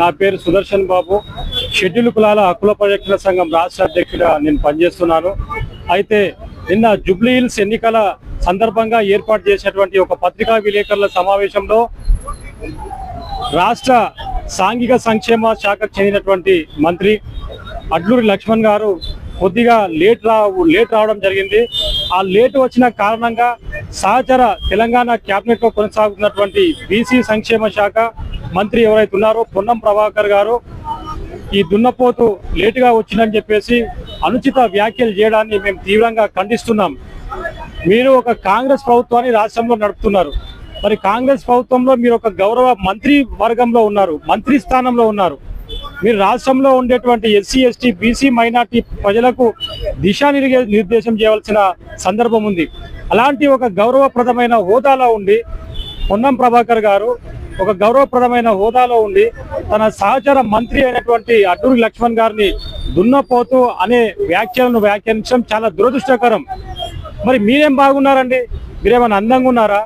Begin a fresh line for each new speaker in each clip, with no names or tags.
నా పేరు సుదర్శన్ బాబు. షెడ్యూల్ కులాల హక్కుల పరిరక్షణ సంఘం రాష్ట్ర అధ్యక్షుడిగా నేను పనిచేస్తున్నాను. అయితే నిన్న జూబ్లీ హిల్స్ ఎన్నికల సందర్భంగా ఏర్పాటు చేసినటువంటి ఒక పత్రికా విలేకరుల సమావేశంలో రాష్ట్ర సాంఘిక సంక్షేమ శాఖకు చెందినటువంటి మంత్రి అడ్లూరి లక్ష్మణ్ గారు కొద్దిగా లేట్ రా లేట్ రావడం జరిగింది. ఆ లేట్ వచ్చిన కారణంగా సహచర తెలంగాణ క్యాబినెట్లో కొనసాగుతున్నటువంటి బీసీ సంక్షేమ శాఖ మంత్రి ఎవరైతే ఉన్నారో పొన్నం ప్రభాకర్ గారు ఈ దున్నపోతు లేటుగా వచ్చిందని చెప్పేసి అనుచిత వ్యాఖ్యలు చేయడాన్ని మేము తీవ్రంగా ఖండిస్తున్నాం. మీరు ఒక కాంగ్రెస్ ప్రభుత్వాన్ని రాష్ట్రంలో నడుపుతున్నారు. మరి కాంగ్రెస్ ప్రభుత్వంలో మీరు ఒక గౌరవ మంత్రి వర్గంలో ఉన్నారు మంత్రి స్థానంలో ఉన్నారు. మీరు రాష్ట్రంలో ఉండేటువంటి ఎస్సీ ఎస్టీ బీసీ మైనార్టీ ప్రజలకు దిశానిర్గే నిర్దేశం చేయవలసిన సందర్భం ఉంది. అలాంటి ఒక గౌరవప్రదమైన హోదాలో ఉండి పొన్నం ప్రభాకర్ గారు ఒక గౌరవప్రదమైన హోదాలో ఉండి తన సహచర మంత్రి అయినటువంటి అడ్డూరి లక్ష్మణ్ గారిని దున్నపోతూ అనే వ్యాఖ్యలను వ్యాఖ్యానించడం చాలా దురదృష్టకరం. మరి మీరేం బాగున్నారండి? మీరేమైనా అందంగా ఉన్నారా?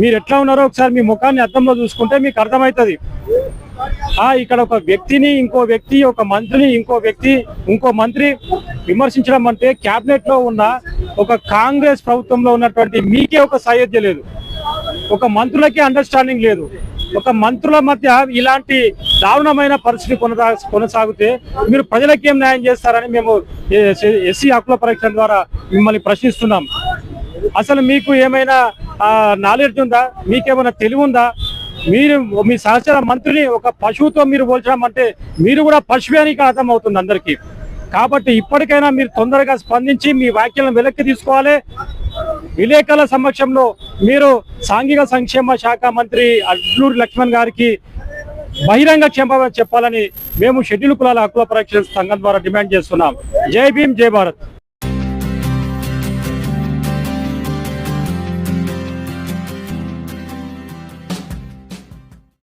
మీరు ఎట్లా ఉన్నారో ఒకసారి మీ ముఖాన్ని అద్దంలో చూసుకుంటే మీకు అర్థమవుతుంది. ఆ ఇక్కడ ఒక వ్యక్తిని ఇంకో వ్యక్తి ఒక మంత్రిని ఇంకో వ్యక్తి ఇంకో మంత్రి విమర్శించడం అంటే క్యాబినెట్లో ఉన్న ఒక కాంగ్రెస్ ప్రభుత్వంలో ఉన్నటువంటి మీకే ఒక సయోధ్య లేదు. ఒక మంత్రులకే అండర్స్టాండింగ్ లేదు. ఒక మంత్రుల మధ్య ఇలాంటి దారుణమైన పరిస్థితి కొనసా కొనసాగితే మీరు ప్రజలకు ఏం న్యాయం చేస్తారని మేము ఎస్సీ హక్కుల పరీక్ష ద్వారా మిమ్మల్ని ప్రశ్నిస్తున్నాం. అసలు మీకు ఏమైనా నాలెడ్జ్ ఉందా? మీకేమైనా తెలివి ఉందా మీరు మీ సహచర మంత్రిని ఒక పశువుతో మీరు పోల్చడం అంటే మీరు కూడా పశువే అని అర్థం అర్థమవుతుంది అందరికీ. కాబట్టి ఇప్పటికైనా మీరు తొందరగా స్పందించి మీ వ్యాఖ్యలను వెనక్కి తీసుకోవాలి. విలేకరుల సమక్షంలో మీరు సాంఘిక సంక్షేమ శాఖ మంత్రి అడ్లూరి లక్ష్మణ్ గారికి బహిరంగ క్షమాపణ చెప్పాలని మేము షెడ్యూల్ కులాల హక్కుల పరీక్ష సంఘం ద్వారా డిమాండ్ చేస్తున్నాం. జై భీమ్ జై భారత్.